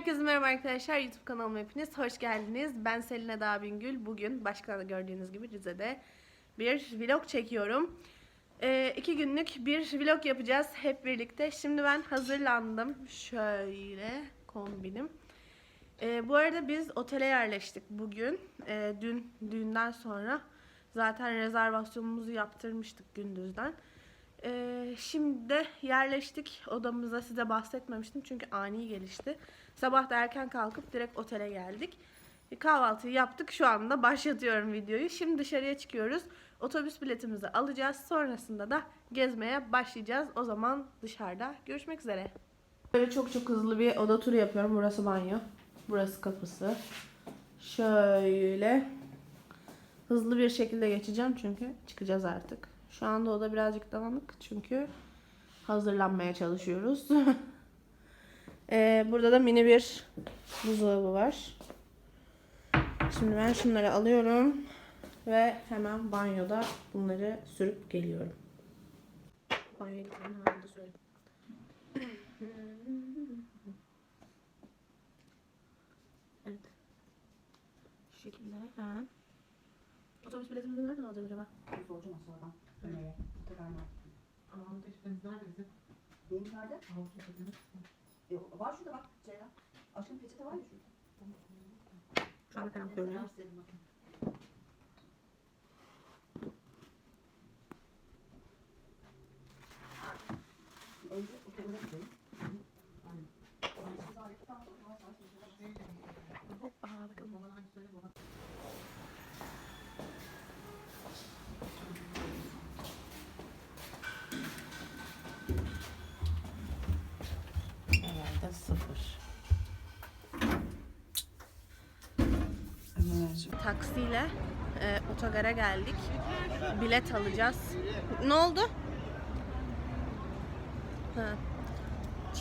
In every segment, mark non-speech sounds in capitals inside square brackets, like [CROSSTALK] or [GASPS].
Herkese merhaba arkadaşlar. YouTube kanalıma hepiniz hoş geldiniz. Ben Selin Eda Bingül. Bugün başka da gördüğünüz gibi Rize'de bir vlog çekiyorum. Ee, iki günlük bir vlog yapacağız hep birlikte. Şimdi ben hazırlandım. Şöyle kombinim. Ee, bu arada biz otele yerleştik bugün. Ee, dün düğünden sonra zaten rezervasyonumuzu yaptırmıştık gündüzden. Ee, şimdi yerleştik odamıza size bahsetmemiştim çünkü ani gelişti. Sabah da erken kalkıp direkt otele geldik. Kahvaltıyı yaptık şu anda başlatıyorum videoyu. Şimdi dışarıya çıkıyoruz. Otobüs biletimizi alacağız. Sonrasında da gezmeye başlayacağız. O zaman dışarıda görüşmek üzere. Böyle çok çok hızlı bir oda turu yapıyorum. Burası banyo. Burası kapısı. Şöyle hızlı bir şekilde geçeceğim çünkü çıkacağız artık. Şu anda oda birazcık dağınık çünkü hazırlanmaya çalışıyoruz. [LAUGHS] Ee, burada da mini bir buzdolabı var. Şimdi ben şunları alıyorum ve hemen banyoda bunları sürüp geliyorum. Banyoya gitmenin halini söyleyeyim. Evet. Şu şekilde hemen. Otobüs biletimizi nereden alacağım acaba? Soracağım sonradan. Ömer'e. Tekrar mı? Aman teşekkür neredesin? Benim nerede? Avrupa'da Yok var şurada bak Ceylan. Aşkım peçete var ya şurada. Şu anda karanlık görünüyor. Gösterin bakayım. Önce otobüse gidelim. Aynen. Siz aletten sonra yavaş yavaş yürüyeceğiz. Aa, bakın. Babana hadi söyle baba. Herhalde sıfır. Taksiyle e, otogara geldik. Bilet alacağız. Ne oldu? Ha.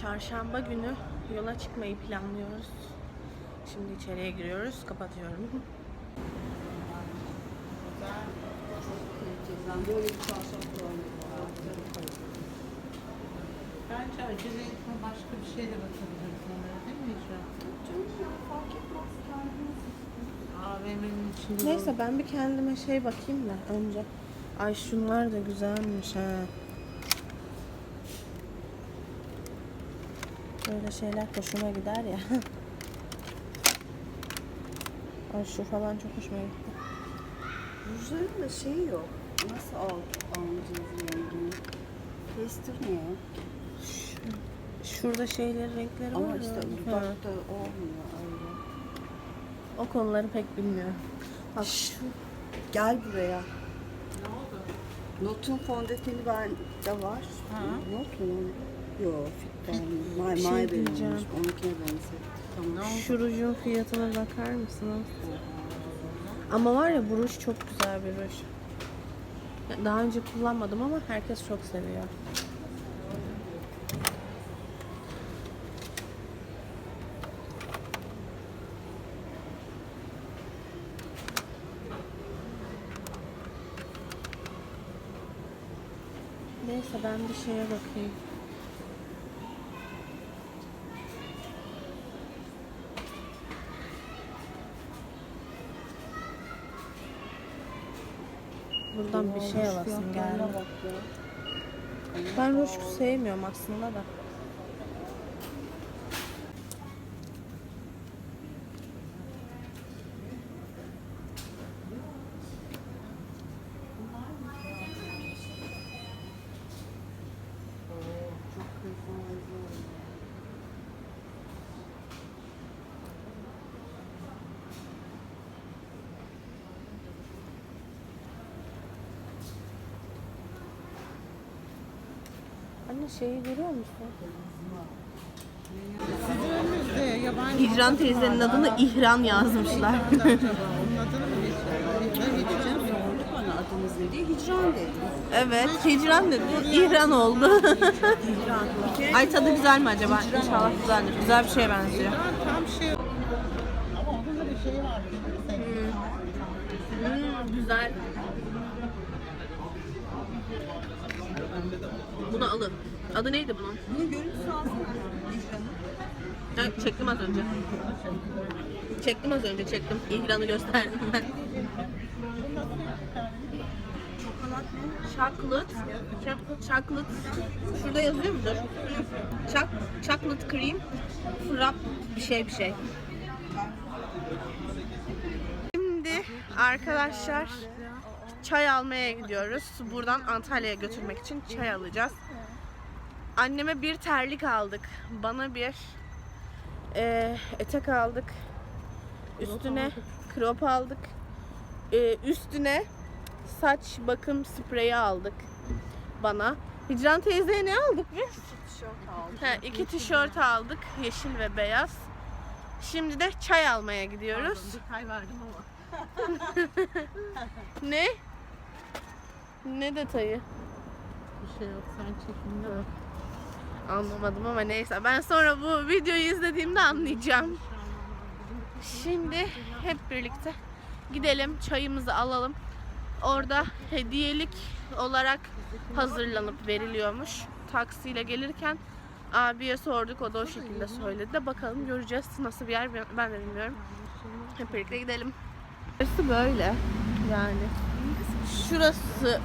Çarşamba günü yola çıkmayı planlıyoruz. Şimdi içeriye giriyoruz. Kapatıyorum. Bence acele etme başka bir şeyle bakabilirsin onlara değil mi Hicra? Canım ya fark etmez kendiniz. AVM'nin içinde Neyse ben bir kendime şey bakayım da önce. Ay şunlar da güzelmiş ha. Böyle şeyler hoşuma gider ya. [LAUGHS] Ay şu falan çok hoşuma gitti. Rujların da şeyi yok. Nasıl al, alacağız rengini? Kestirmiyor. Şurada şeyler renkleri var Ama işte dudakta olmuyor. O konuları pek bilmiyorum. Bak şu gel buraya. Ne oldu? Notun fondöteni bende var. Ha. Not mu? Yok, Fit'ten. May Bir şey May diyeceğim. olmuş. Onunkine benzetti. Tamam. Şu rujun fiyatına bakar mısınız? Ama var ya bu ruj çok güzel bir ruj. Daha önce kullanmadım ama herkes çok seviyor. Neyse ben bir şeye bakayım. Buradan bir şey alasın geldi. Ben ruj sevmiyorum aslında da. Anne şeyi görüyor musun? Sizin önünüzde yabancı İhran teyzenin adını İhran yazmışlar. acaba onun adını mı geçiyor? Geçeceğim? Bana adınız ne diye hicran dedim. evet, hicran dedi. İhran oldu. Ay tadı güzel mi acaba? İnşallah güzeldir. Güzel bir şeye benziyor. Ha, tam şey. Ama onun da bir şeyi var. Hmm, güzel. Bunu alın. Adı neydi bunun? Bunun görüntüsü alsana. Ha, çektim az önce. Çektim az önce çektim. İhranı gösterdim ben. Chocolate. Choc- Chocolate. Şurada yazıyor mudur? Choc chocolate cream. Frap bir şey bir şey. Şimdi arkadaşlar çay almaya gidiyoruz. Buradan Antalya'ya götürmek için çay alacağız. Anneme bir terlik aldık. Bana bir eee, etek aldık. Üstüne crop aldık. Eee, üstüne saç bakım spreyi aldık bana. Hicran teyzeye ne aldık biz? Ha, iki tişört aldık. Yeşil ve beyaz. Şimdi de çay almaya gidiyoruz. Detay verdim ama. Ne? Ne detayı? Bir şey yok sen çekimde bak. Anlamadım ama neyse. Ben sonra bu videoyu izlediğimde anlayacağım. Şimdi hep birlikte gidelim çayımızı alalım. Orada hediyelik olarak hazırlanıp veriliyormuş. Taksiyle gelirken abiye sorduk o da o şekilde söyledi de bakalım göreceğiz nasıl bir yer ben- ben de bilmiyorum. Hep birlikte gidelim. Burası böyle yani. Şurası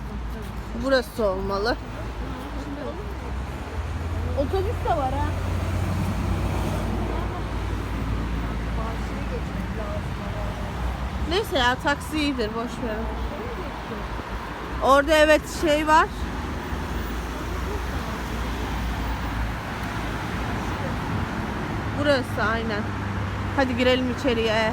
burası olmalı. Otobüs de var ha. Neyse ya taksi iyidir boş verin. Orada evet şey var. Burası aynen. Hadi girelim içeriye.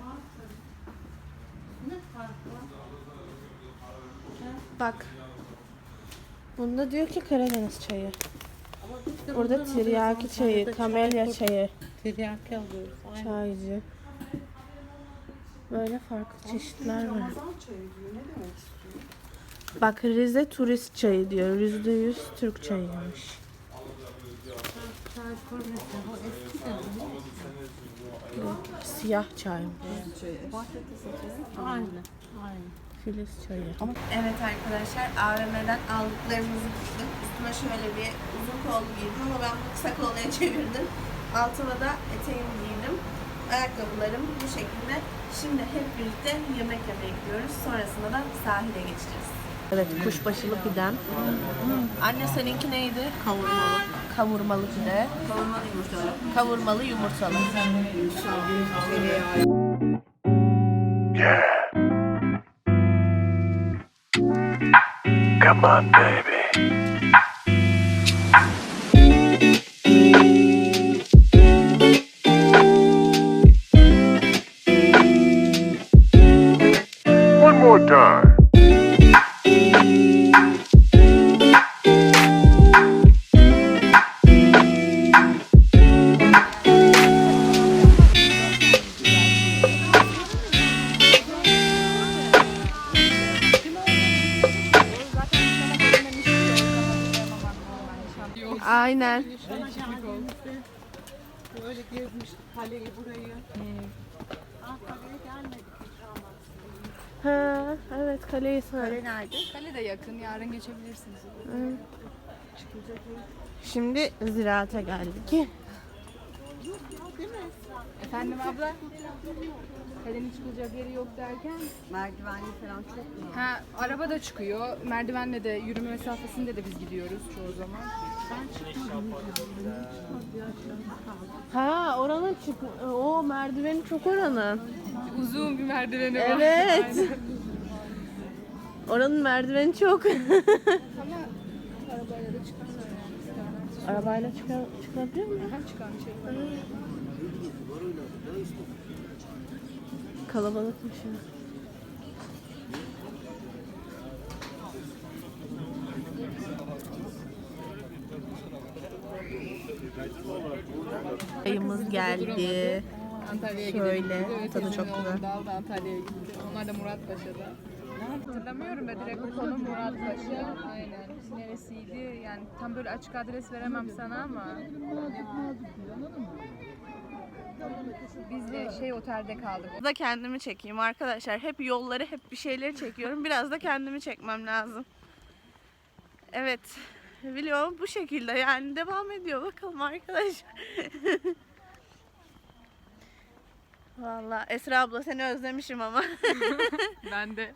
Bak. Bunda diyor ki Karadeniz çayı. Burada tiryaki çayı, kamelya çayı, Tiryaki alıyoruz. Aynen. çaycı. Böyle farklı çeşitler var. Ramazan çayı diyor. Ne demek istiyor? Bak Rize turist çayı diyor. Yüzde yüz Türk çayıymış. Çay mesela. O eski de değil. Siyah çay. Satıyor. Aynen. Aynen. Filiz çayı. Evet arkadaşlar AVM'den aldıklarımızı giydim. Üstüme şöyle bir uzun kollu giydim ama ben bunu kısa kolluya [LAUGHS] çevirdim. Altıma da eteğimi giydim. Ayakkabılarım bu şekilde. Şimdi hep birlikte yemek yemeye gidiyoruz. Sonrasında da sahile geçeceğiz. Evet kuşbaşılı pidem. Anne seninki neydi? Kavurmalı. Kavurmalı pide. Kavurmalı yumurtalı. Kavurmalı yumurtalı. Come on, baby. Aynen. Böyle gezmiştik kaleyi burayı. Antalya'ya gelmedik hiç ama. Ha, evet kaleyi sar. nerede? Kale de yakın. Yarın geçebilirsiniz. Şimdi ziraate geldik. Efendim abla? Kalenin çıkılacak yeri yok derken? Merdivenli falan çok mu? Ha araba da çıkıyor. Merdivenle de yürüme mesafesinde de biz gidiyoruz çoğu zaman. Ha oranın çık o merdiveni çok oranın. Uzun bir merdiveni var. Evet. Oranın merdiveni çok. Ama arabayla da yani. isterler. Arabayla çıkar, çıkabiliyor mu? Hem çıkan şey. Kalabalıkmış ya. Geldi. duramadı. Antalya'ya Şöyle, tadı çok güzel. Antalya'ya gitti. Onlar da Muratpaşa'da. Hatırlamıyorum da direkt bu konu Muratpaşa. Aynen. Neresiydi? Yani tam böyle açık adres veremem sana ama. Biz de şey otelde kaldık. Da kendimi çekeyim arkadaşlar. Hep yolları, hep bir şeyleri çekiyorum. Biraz da kendimi çekmem lazım. Evet. Vlog bu şekilde yani devam ediyor. Bakalım arkadaşlar. [LAUGHS] Valla Esra abla seni özlemişim ama. [LAUGHS] Ben de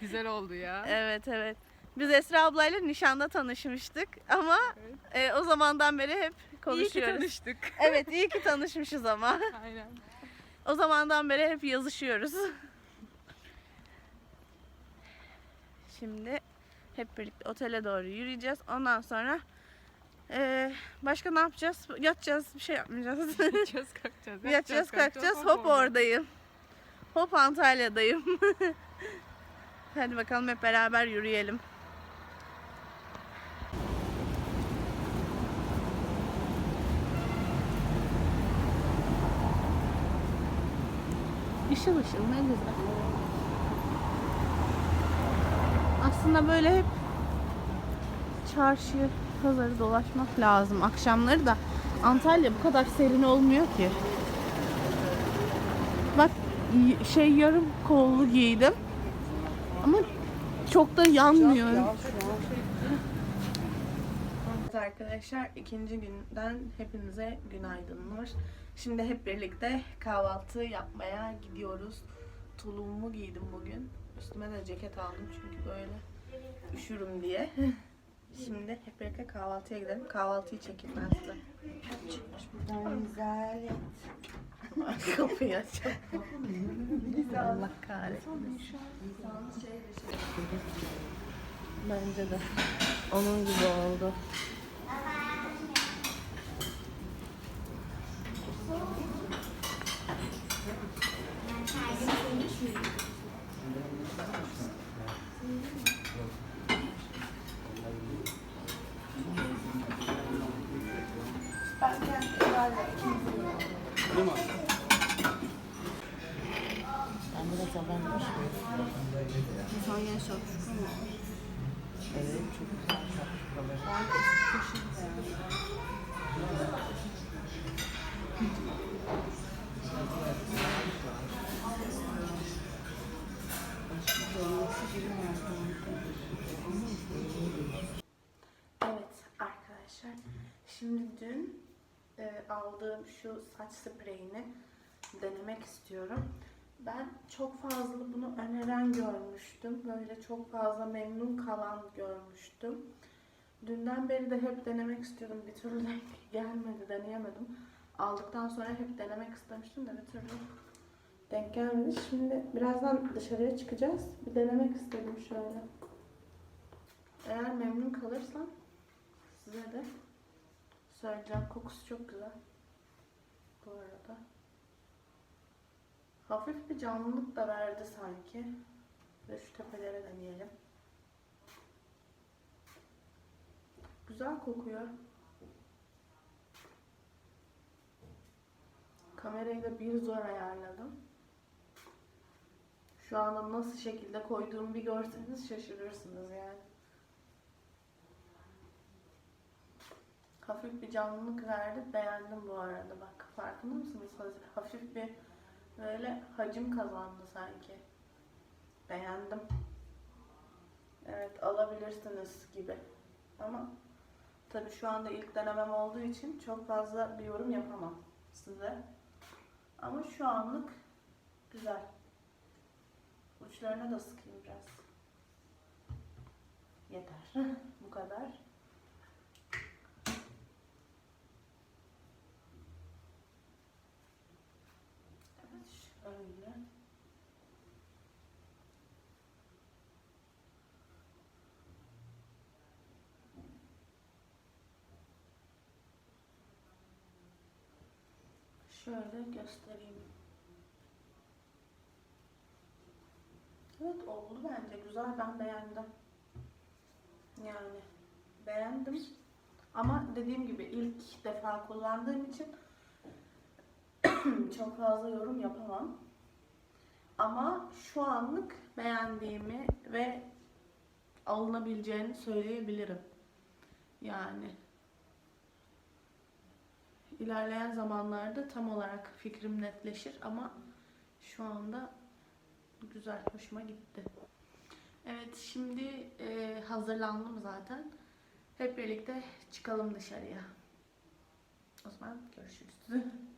güzel oldu ya. evet evet. Biz Esra ablayla nişanda tanışmıştık ama e, o zamandan beri hep konuşuyoruz. İyi ki tanıştık. Evet iyi ki tanışmışız ama. [LAUGHS] Aynen. O zamandan beri hep yazışıyoruz. Şimdi hep birlikte otele doğru yürüyeceğiz. Ondan sonra eee, başka ne yapacağız? Yatacağız, bir şey yapmayacağız. [LAUGHS] Yatacağız kalkacağız. Yatacağız, kalkacağız. Hop oradayım. Hop Antalya'dayım. [LAUGHS] Hadi bakalım hep beraber yürüyelim. Işıl ışıl ne güzel. Aslında böyle hep çarşı, pazarı dolaşmak lazım. Akşamları da Antalya bu kadar serin olmuyor ki. Bak şey yarım kollu giydim. Ama çok da yanmıyor. Evet arkadaşlar ikinci günden hepinize günaydınlar. Şimdi hep birlikte kahvaltı yapmaya gidiyoruz. Tulumumu giydim bugün. Üstüme de ceket aldım çünkü böyle üşürüm diye. [LAUGHS] Şimdi hep birlikte kahvaltıya gidelim. Kahvaltıyı çekeyim ben size. Buradan güzel. [LAUGHS] Kapıyı açalım. Allah kahretsin. Bence de. Onun gibi oldu. Arkadaşlar. Şimdi dün e, aldığım şu saç spreyini denemek istiyorum. Ben çok fazla bunu öneren görmüştüm. Böyle çok fazla memnun kalan görmüştüm. Dünden beri de hep denemek istiyordum. Bir türlü denk [LAUGHS] gelmedi, deneyemedim. Aldıktan sonra hep denemek istemiştim de bir türlü denk gelmedi. Şimdi birazdan dışarıya çıkacağız. Bir denemek istedim şöyle. Eğer memnun kalırsam size de söyleyeceğim. Kokusu çok güzel. Bu arada. Hafif bir canlılık da verdi sanki. Ve şu tepelere deneyelim. Güzel kokuyor. Kamerayı da bir zor ayarladım. Şu anda nasıl şekilde koyduğumu bir görseniz şaşırırsınız yani. Hafif bir canlılık verdi. Beğendim bu arada. Bak farkında mısınız? Hafif- bir böyle hacim kazandı sanki. Beğendim. Evet alabilirsiniz gibi. Ama tabii şu anda ilk denemem olduğu için çok fazla bir yorum yapamam size. Ama şu anlık güzel. Uçlarına da sıkayım biraz. Yeter. [LAUGHS] bu kadar. Şöyle. Şöyle göstereyim. Evet oldu bence. Güzel ben beğendim. Yani beğendim. Ama dediğim gibi ilk defa kullandığım için [CLEARS THROAT] çok fazla yorum yapamam. Ama şu anlık beğendiğimi ve alınabileceğini söyleyebilirim. Yani ilerleyen zamanlarda tam olarak fikrim netleşir ama şu anda güzel, hoşuma gitti. Evet, şimdi e, hazırlandım zaten. Hep birlikte çıkalım dışarıya. O zaman görüşürüz. [LAUGHS]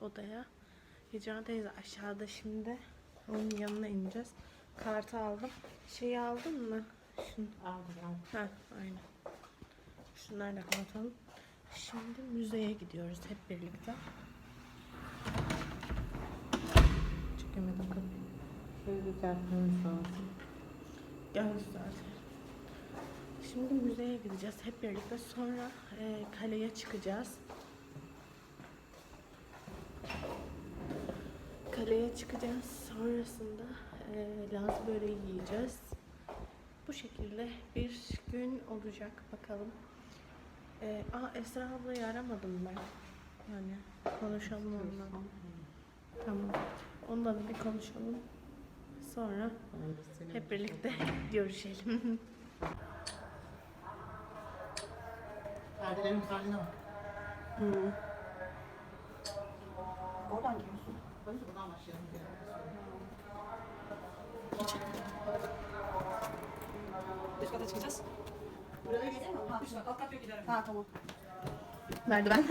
odaya. Hicran teyze aşağıda şimdi. Onun yanına ineceğiz. Kartı aldım. Şeyi aldın mı? Şunu. Aldım aldım. Ha, aynen. Şunları da kapatalım. Şimdi müzeye gidiyoruz hep birlikte. Çekemedim kapıyı. Şöyle düzeltmemiz lazım. Geldi zaten. Şimdi müzeye gideceğiz hep birlikte. Sonra e, kaleye çıkacağız. Kaleye çıkacağız. Sonrasında e, Laz böreği yiyeceğiz. Bu şekilde bir gün olacak bakalım. E, aa Esra ablayı aramadım ben. Yani konuşalım onunla. Tamam. Onunla da bir konuşalım. Sonra hep birlikte [LAUGHS] görüşelim. Perdelerin güzelliğine bak. Hmm. Oradan giriyorsun. Bence buradan başlayalım. Üst kata çıkacağız. Burada gidelim mi? Ha, üst kat. Alt kat yok gidelim. Ha, tamam. Merdiven.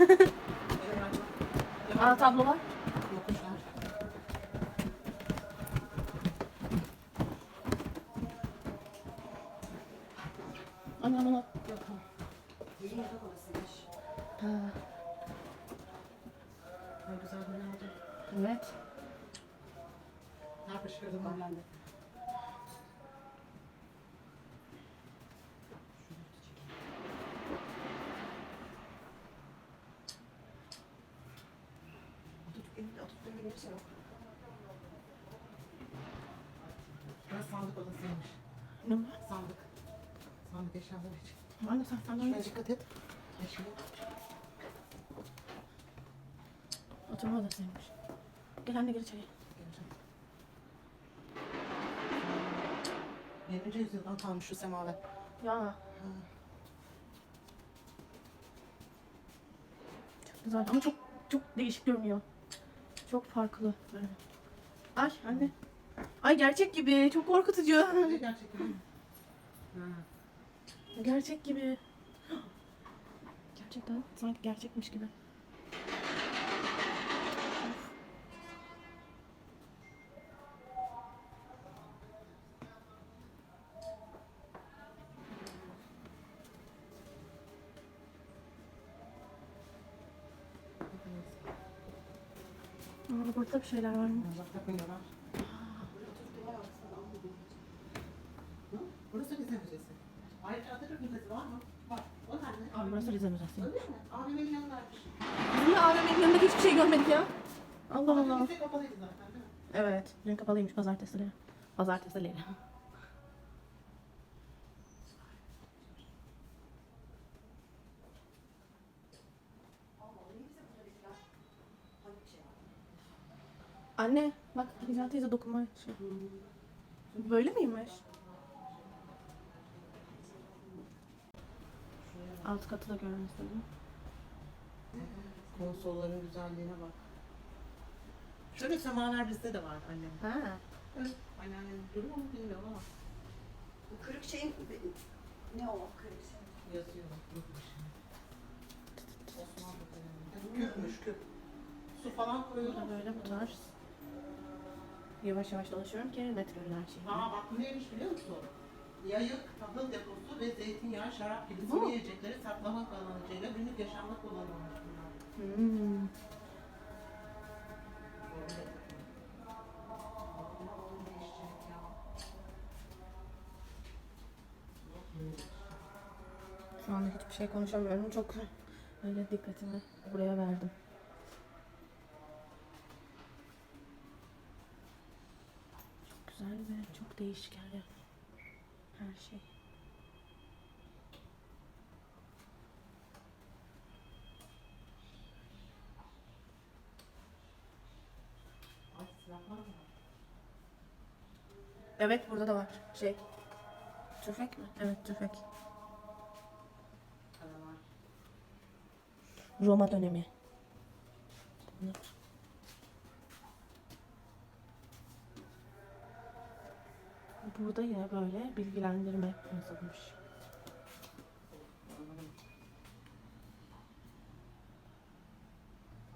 Aa tablo var. Yokuşlar. Ana ana. Yok odasıymış. Ha, Ne güzel bir ne oldu? Evet. Ne yapıştırdım ben de. Burası sandık odasıymış. Ne var? Sandık. Sandık eşyaları için. Anne sen Şuna dikkat et. Eşya. Oturma odasıymış. Gel anne gel içeri. 20. yüzyıldan kalmış şu semaver. Ya. Çok güzel ama çok çok değişik görünüyor. Çok farklı. Ay anne. Ay gerçek gibi. Çok korkutucu. Gerçekten. Ha. Gerçek gibi. [GASPS] Gerçekten sanki gerçekmiş gibi. Burada bir şeyler var mı? Uzakta koyuyorlar. Burası Rize Müzesi. Ayrıca Atatürk Müzesi var mı? Var. O? Aa, burası Rize Müzesi. Öyle mi? Abimin yanındaymış. Niye AVM'nin yanında hiçbir şey görmedik ya? Allah Allah. Müze kapalıydı zaten değil mi? Evet. Dün kapalıymış pazartesileri. Pazartesileri. Anne bak Güzel teyze dokunma. Şey. Böyle miymiş? Alt katı da görmek istedim. Konsolların güzelliğine bak. Şöyle semalar bizde de var annem. Ha. Evet. Anneannem duruyor mu bilmiyorum ama Bu kırık şeyin ne o kırık şey? yazıyor. Yok bir şey. Osmanlı döneminde. Küpmüş küp. Su falan koyuyorlar. Burada böyle bu tarz. Yavaş yavaş dolaşıyorum ki net görün her şeyi. Aa bak bu neymiş biliyor musun? Yayık, tahıl deposu ve zeytinyağı, şarap gibi sıvı yiyecekleri saklamak amacıyla günlük yaşamda kullanılmış bunlar. Hmm. Şu anda hiçbir şey konuşamıyorum. Çok [LAUGHS] öyle dikkatimi buraya verdim. Çok güzel ve çok değişik her yer. Her şey. Evet burada da var. Şey. Tüfek mi? Evet tüfek. Roma dönemi. Bunlar. Burada yine böyle bilgilendirme yazılmış.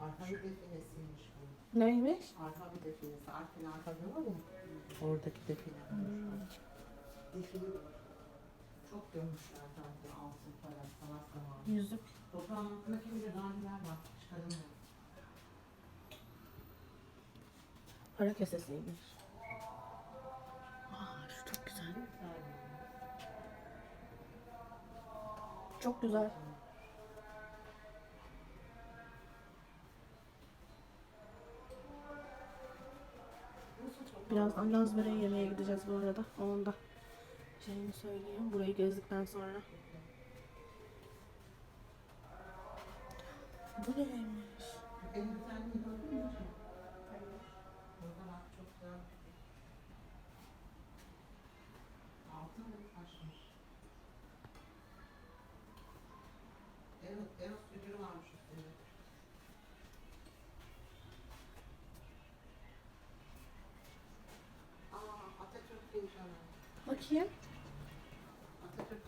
Arka bir definesiymiş bu. Neymiş? Arka bir definesi. Arfin arkada var ya. Oradaki define. Define var. Çok gömmüşler zaten altın para, sanat zamanı. Yüzük. Toprağın altında kim bilir rahiler var. Çıkarılmıyor. Para kesesiymiş. Çok güzel. Birazdan Laz böreği yemeye gideceğiz bu arada. Onun da şeyini söyleyeyim. Burayı gezdikten sonra. Bu neymiş?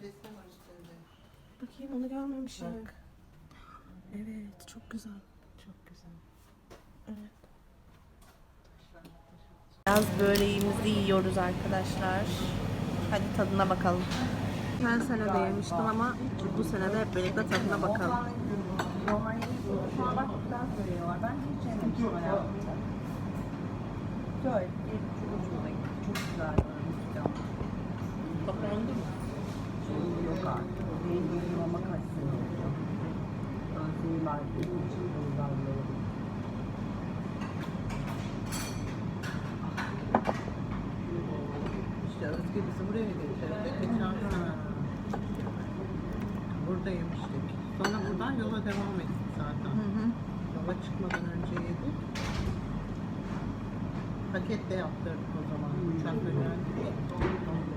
Resmi var üstünde. Bakayım onu görmemişim. Bak. Evet çok güzel. Çok güzel. Evet. Biraz böreğimizi yiyoruz arkadaşlar. Hadi tadına bakalım. Ben sene de yemiştim ama bu sene de hep birlikte tadına bakalım. Çok güzel. Kapandı mı? Yok artık. Benim mama kaç sene oldu. Yıllar yıllar İşte Özge bizi buraya getirdi. Geçen. Sonra buradan yola devam ettik zaten. Yola çıkmadan önce yedik. Paket de yaptırdık o zaman. Uçakla geldik.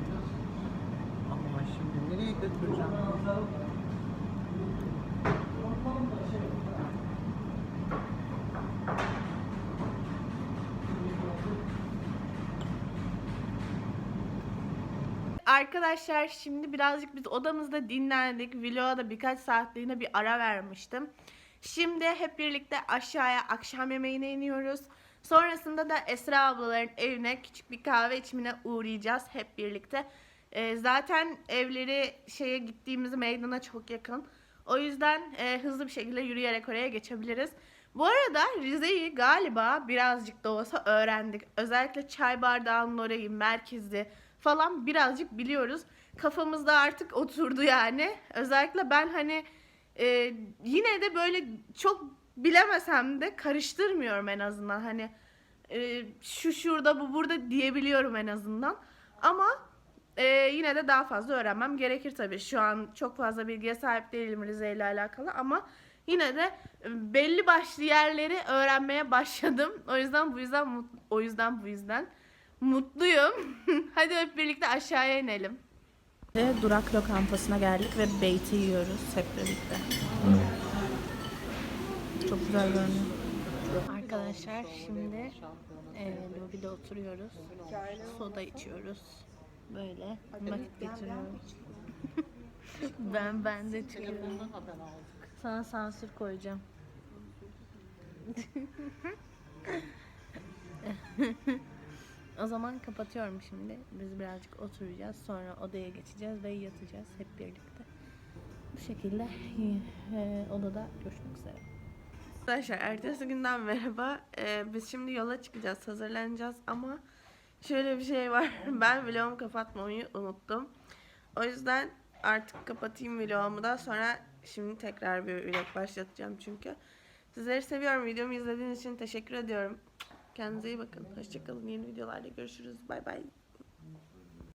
Arkadaşlar şimdi birazcık biz odamızda dinlendik. Vloga da birkaç saatliğine bir ara vermiştim. Şimdi hep birlikte aşağıya akşam yemeğine iniyoruz. Sonrasında da Esra ablaların evine küçük bir kahve içimine uğrayacağız hep birlikte. Ee, zaten evleri şeye gittiğimiz meydana çok yakın. O yüzden e, hızlı bir şekilde yürüyerek oraya geçebiliriz. Bu arada Rize'yi galiba birazcık da olsa öğrendik. Özellikle çay bardağının orayı, merkezi falan birazcık biliyoruz. Kafamızda artık oturdu yani. Özellikle ben hani e, yine de böyle çok bilemesem de karıştırmıyorum en azından. Hani e, şu şurada bu burada diyebiliyorum en azından. Ama e, yine de daha fazla öğrenmem gerekir tabii. Şu an çok fazla bilgiye sahip değilim Rize ile alakalı ama yine de e, belli başlı yerleri öğrenmeye başladım. O yüzden bu yüzden o yüzden bu yüzden mutluyum. [LAUGHS] Hadi hep birlikte aşağıya inelim. Durak lokantasına geldik ve beyti yiyoruz hep birlikte. çok güzel görünüyor. Arkadaşlar şimdi e, lobide oturuyoruz. Soda içiyoruz. Böyle vakit geçiriyoruz. [LAUGHS] ben ben de çıkıyorum. Sana sansür koyacağım. [LAUGHS] o zaman kapatıyorum şimdi. Biz birazcık oturacağız. Sonra odaya geçeceğiz ve yatacağız hep birlikte. Bu şekilde e, odada görüşmek üzere. Arkadaşlar ertesi günden merhaba. Ee, biz şimdi yola çıkacağız, hazırlanacağız ama şöyle bir şey var. [LAUGHS] Ben vlogumu kapatmayı unuttum. O yüzden artık kapatayım vlogumu da sonra şimdi tekrar bir vlog başlatacağım çünkü. Sizleri seviyorum. Videomu izlediğiniz için teşekkür ediyorum. Kendinize iyi bakın. Hoşçakalın. Yeni videolarda görüşürüz. Bay bay.